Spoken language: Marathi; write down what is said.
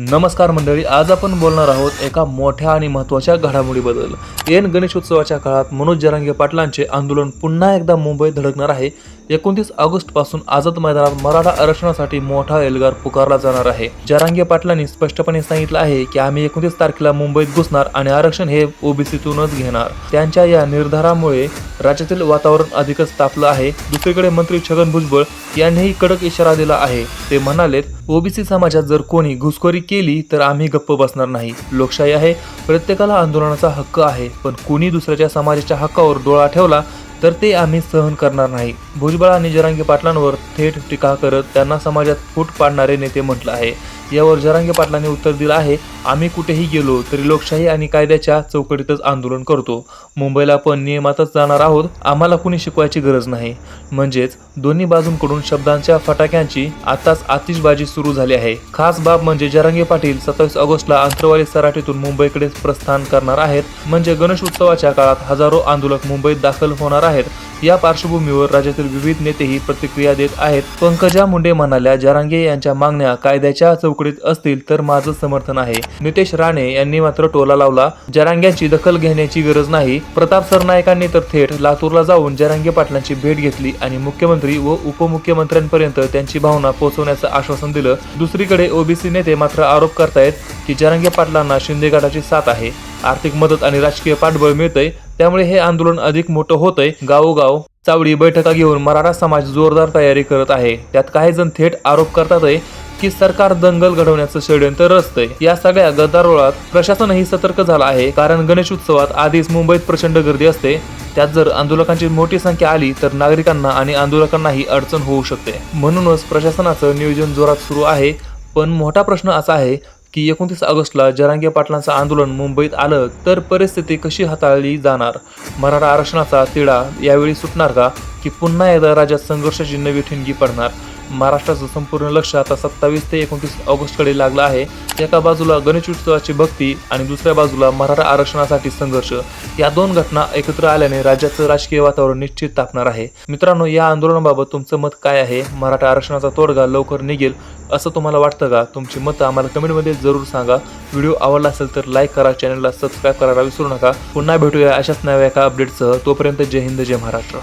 नमस्कार मंडळी आज आपण बोलणार आहोत एका मोठ्या आणि महत्त्वाच्या घडामोडीबद्दल. एन गणेशोत्सवाच्या काळात मनोज जरांगे पाटलांचे आंदोलन पुन्हा एकदा मुंबईत धडकणार आहे. एकोणतीस ऑगस्टपासून आझाद मैदानात मराठा आरक्षणासाठी मोठा एल्गार पुकारला जाणार आहे. जरांगे पाटलांनी स्पष्टपणे सांगितलं आहे की आम्ही एकोणतीस तारखेला मुंबईत घुसणार आणि आरक्षण हे ओबीसीतूनच घेणार. त्यांच्या या निर्धारामुळे राज्यातील वातावरण अधिकच तापलं आहे. दुसरीकडे मंत्री छगन भुजबळ यांनीही कडक इशारा दिला आहे. ते म्हणालेत ओबीसी समाजात जर कोणी घुसखोरी केली तर आम्ही गप्प बसणार नाही. लोकशाही आहे प्रत्येकाला आंदोलनाचा हक्क आहे पण कुणी दुसऱ्याच्या समाजाच्या हक्कावर डोळा ठेवला तर ते आम्ही सहन करणार नाही. भुजबळ आणि जरांगी पाटलांवर थेट टीका करत त्यांना समाजात फूट पाडणारे नेते म्हटलं आहे. यावर जरांगे पाटलांनी उत्तर दिलं आहे. आम्ही कुठेही गेलो तरी लोकशाही आणि कायद्याच्या चौकटीतच आंदोलन करतो. मुंबईला पण नियमातच जाणार आहोत आम्हाला कुणी शिकवायची गरज नाही. म्हणजेच दोन्ही बाजूंकडून शब्दांच्या फटाक्यांची आताच आतिषबाजी सुरू झाली आहे. खास बाब म्हणजे जरांगे पाटील सत्तावीस ऑगस्टला अंतरवाली सराठीतून मुंबईकडे प्रस्थान करणार आहेत. म्हणजे गणेश उत्सवाच्या काळात हजारो आंदोलक मुंबईत दाखल होणार आहेत. या पार्श्वभूमीवर राज्यातील विविध नेतेही प्रतिक्रिया देत आहेत. पंकजा मुंडे म्हणाल्या जरांगे यांच्या मागण्या कायद्याच्या चौकटीत असतील तर माझं समर्थन आहे. नितेश राणे यांनी मात्र टोला लावला जरांग्यांची दखल घेण्याची गरज नाही. प्रताप सरनायकांनी तर थेट लातूरला जाऊन जरांगे पाटलांची भेट घेतली आणि मुख्यमंत्री व उपमुख्यमंत्र्यांपर्यंत त्यांची भावना पोहोचवण्याचं आश्वासन दिलं. दुसरीकडे ओबीसी नेते मात्र आरोप करतायत की जरांगे पाटलांना शिंदे गटाची साथ आहे. आर्थिक मदत आणि राजकीय पाठबळ मिळतंय त्यामुळे हे आंदोलन अधिक मोठं होतंय. गावोगाव चावडी बैठका घेऊन मराठा समाज जोरदार तयारी करत आहे. त्यात काही जण थेट आरोप करतात आहे की सरकार दंगल घडवण्याचं षडयंत्र रचतंय. या सगळ्या गदारोळात प्रशासनही सतर्क झालं आहे. कारण गणेश उत्सवात आधीच मुंबईत प्रचंड गर्दी असते. त्यात जर आंदोलकांची मोठी संख्या आली तर नागरिकांना आणि आंदोलकांनाही अडचण होऊ शकते. म्हणूनच प्रशासनाचं नियोजन जोरात सुरू आहे. पण मोठा प्रश्न असा आहे की एकोणतीस ऑगस्टला जरांगे पाटलांचं आंदोलन मुंबईत आलं तर परिस्थिती कशी हाताळली जाणार? मराठा आरक्षणाचा तिढा यावेळी सुटणार का? की पुन्हा एकदा राज्यात संघर्षाची नवी ठिणगी पडणार? महाराष्ट्राचं संपूर्ण लक्ष आता सत्तावीस ते एकोणतीस ऑगस्टकडे लागलं आहे. एका बाजूला गणेश उत्सवाची भक्ती आणि दुसऱ्या बाजूला मराठा आरक्षणासाठी संघर्ष. या दोन घटना एकत्र आल्याने राज्याचं राजकीय वातावरण निश्चित तापणार आहे. मित्रांनो या आंदोलनाबाबत तुमचं मत काय आहे? मराठा आरक्षणाचा तोडगा लवकर निघेल असं तुम्हाला वाटतं का? तुमची मतं आम्हाला कमेंटमध्ये जरूर सांगा. व्हिडिओ आवडला असेल तर लाईक करा चॅनलला सबस्क्राईब करायला विसरू नका. पुन्हा भेटूया अशाच नव्या एका अपडेटसह. तोपर्यंत जय हिंद जय महाराष्ट्र.